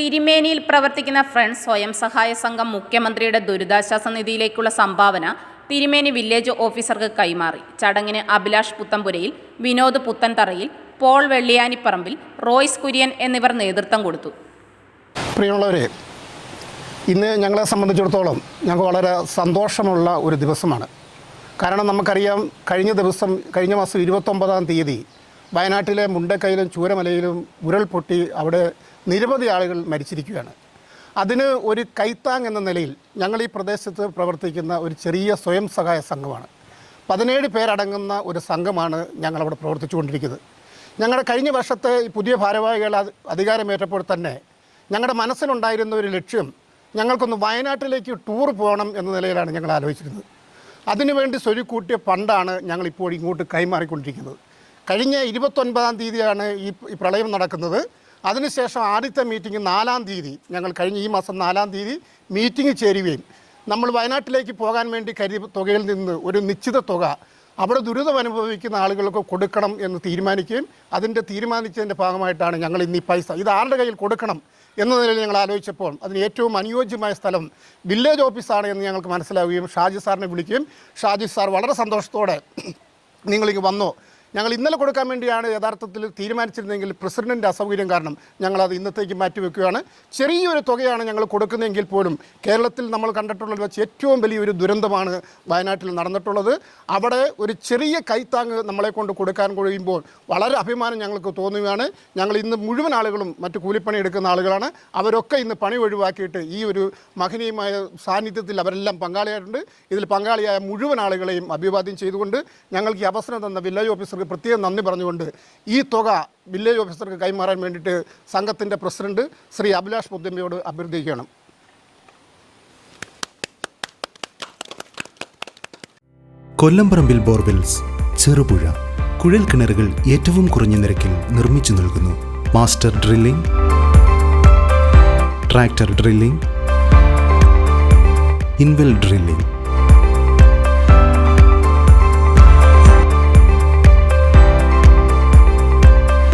തിരുമേനിയിൽ പ്രവർത്തിക്കുന്ന ഫ്രണ്ട്സ് സ്വയം സഹായ സംഘം മുഖ്യമന്ത്രിയുടെ ദുരിതാശ്വാസ നിധിയിലേക്കുള്ള സംഭാവന തിരുമേനി വില്ലേജ് ഓഫീസർക്ക് കൈമാറി. ചടങ്ങിന് അഭിലാഷ് പുത്തമ്പുരയിൽ വിനോദ് പുത്തൻതറയിൽ പോൾ വെള്ളിയാനിപ്പറമ്പിൽ റോയ്സ് കുര്യൻ എന്നിവർ നേതൃത്വം കൊടുത്തു. പ്രിയമുള്ളവരെ ഇന്ന് ഞങ്ങളെ സംബന്ധിച്ചിടത്തോളം ഞങ്ങൾക്ക് വളരെ സന്തോഷമുള്ള ഒരു ദിവസമാണ്. കാരണം നമുക്കറിയാം കഴിഞ്ഞ ദിവസം കഴിഞ്ഞ മാസം ഇരുപത്തൊമ്പതാം തീയതി വയനാട്ടിലെ മുണ്ടക്കയിലും ചൂരമലയിലും ഉരുൾപൊട്ടി അവിടെ നിരവധി ആളുകൾ മരിച്ചിരിക്കുകയാണ്. അതിന് ഒരു കൈത്താങ് എന്ന നിലയിൽ ഞങ്ങൾ ഈ പ്രദേശത്ത് പ്രവർത്തിക്കുന്ന ഒരു ചെറിയ സ്വയം സഹായ സംഘമാണ്. പതിനേഴ് പേരടങ്ങുന്ന ഒരു സംഘമാണ് ഞങ്ങളവിടെ പ്രവർത്തിച്ചുകൊണ്ടിരിക്കുന്നത്. ഞങ്ങളുടെ കഴിഞ്ഞ വർഷത്തെ ഈ പുതിയ ഭാരവാഹികൾ അധികാരമേറ്റപ്പോൾ തന്നെ ഞങ്ങളുടെ മനസ്സിലുണ്ടായിരുന്ന ഒരു ലക്ഷ്യം ഞങ്ങൾക്കൊന്ന് വയനാട്ടിലേക്ക് ടൂർ പോകണം എന്ന നിലയിലാണ് ഞങ്ങൾ ആലോചിച്ചിരുന്നത്. അതിനുവേണ്ടി സ്വരുക്കൂട്ടിയ ഫണ്ടാണ് ഞങ്ങളിപ്പോൾ ഇങ്ങോട്ട് കൈമാറിക്കൊണ്ടിരിക്കുന്നത്. കഴിഞ്ഞ ഇരുപത്തൊൻപതാം തീയതിയാണ് ഈ പ്രളയം നടക്കുന്നത്. അതിനുശേഷം ആദ്യത്തെ മീറ്റിംഗ് നാലാം തീയതി. ഞങ്ങൾ കഴിഞ്ഞ ഈ മാസം നാലാം തീയതി മീറ്റിംഗ് ചേരുകയും. നമ്മൾ വയനാട്ടിലേക്ക് പോകാൻ വേണ്ടി കരുതി തുകയിൽ നിന്ന് ഒരു നിശ്ചിത തുക അവിടെ ദുരിതം അനുഭവിക്കുന്ന ആളുകൾക്ക് കൊടുക്കണം എന്ന് തീരുമാനിക്കുകയും അതിന്റെ തീരുമാനിച്ചതിന്റെ ഭാഗമായിട്ടാണ് ഞങ്ങൾ ഇന്ന് ഈ പൈസ ഇത് ആരുടെ കയ്യിൽ കൊടുക്കണം എന്ന നിലയിൽ ഞങ്ങൾ ആലോചിച്ചപ്പോൾ അതിന് ഏറ്റവും അനുയോജ്യമായ സ്ഥലം വില്ലേജ് ഓഫീസാണ് എന്ന് ഞങ്ങൾക്ക് മനസ്സിലാവുകയും ഷാജി സാറിനെ വിളിക്കുകയും ഷാജി സാർ വളരെ സന്തോഷത്തോടെ നിങ്ങളിങ്ങ് വന്നോ. ഞങ്ങൾ ഇന്നലെ കൊടുക്കാൻ വേണ്ടിയാണ് യഥാർത്ഥത്തിൽ തീരുമാനിച്ചിരുന്നെങ്കിൽ പ്രസിഡന്റിന്റെ അസൗകര്യം കാരണം ഞങ്ങളത് ഇന്നത്തേക്ക് മാറ്റിവെക്കുകയാണ് ചെറിയൊരു തുകയാണ് ഞങ്ങൾ കൊടുക്കുന്നതെങ്കിൽ പോലും കേരളത്തിൽ നമ്മൾ കണ്ടിട്ടുള്ളത് വെച്ച് ഏറ്റവും വലിയൊരു ദുരന്തമാണ് വയനാട്ടിൽ നടന്നിട്ടുള്ളത്. അവിടെ ഒരു ചെറിയ കൈത്താങ്ങ് നമ്മളെ കൊണ്ട് കൊടുക്കാൻ കഴിയുമ്പോൾ വളരെ അഭിമാനം ഞങ്ങൾക്ക് തോന്നുകയാണ്. ഞങ്ങൾ ഇന്ന് മുഴുവൻ ആളുകളും മറ്റു കൂലിപ്പണി എടുക്കുന്ന ആളുകളാണ്. അവരൊക്കെ ഇന്ന് പണി ഒഴിവാക്കിയിട്ട് ഈ ഒരു മഹനീയമായ സാന്നിധ്യത്തിൽ അവരെല്ലാം പങ്കാളിയായിട്ടുണ്ട്. ഇതിൽ പങ്കാളിയായ മുഴുവൻ ആളുകളെയും അഭിവാദ്യം ചെയ്തുകൊണ്ട് ഞങ്ങൾക്ക് ഈ അവസരം തന്ന വില്ലേജ് ഓഫീസർക്ക് പ്രത്യേകം നന്ദി പറഞ്ഞുകൊണ്ട് ഈ തുക വില്ലേജ് ഓഫീസർക്ക് കൈമാറാൻ വേണ്ടിയിട്ട് സംഘത്തിന്റെ പ്രസിഡന്റ് ശ്രീ അഭിലാഷ് പുത്തമ്പയോട് അഭ്യർത്ഥിക്കുകയാണ്. കൊല്ലംപറമ്പിൽ ബോർവെൽസ് ചെറുപുഴ കുഴൽ കിണറുകൾ ഏറ്റവും കുറഞ്ഞ നിരക്കിൽ നിർമ്മിച്ചു നൽകുന്നു. Master drilling tractor drilling inwell drilling.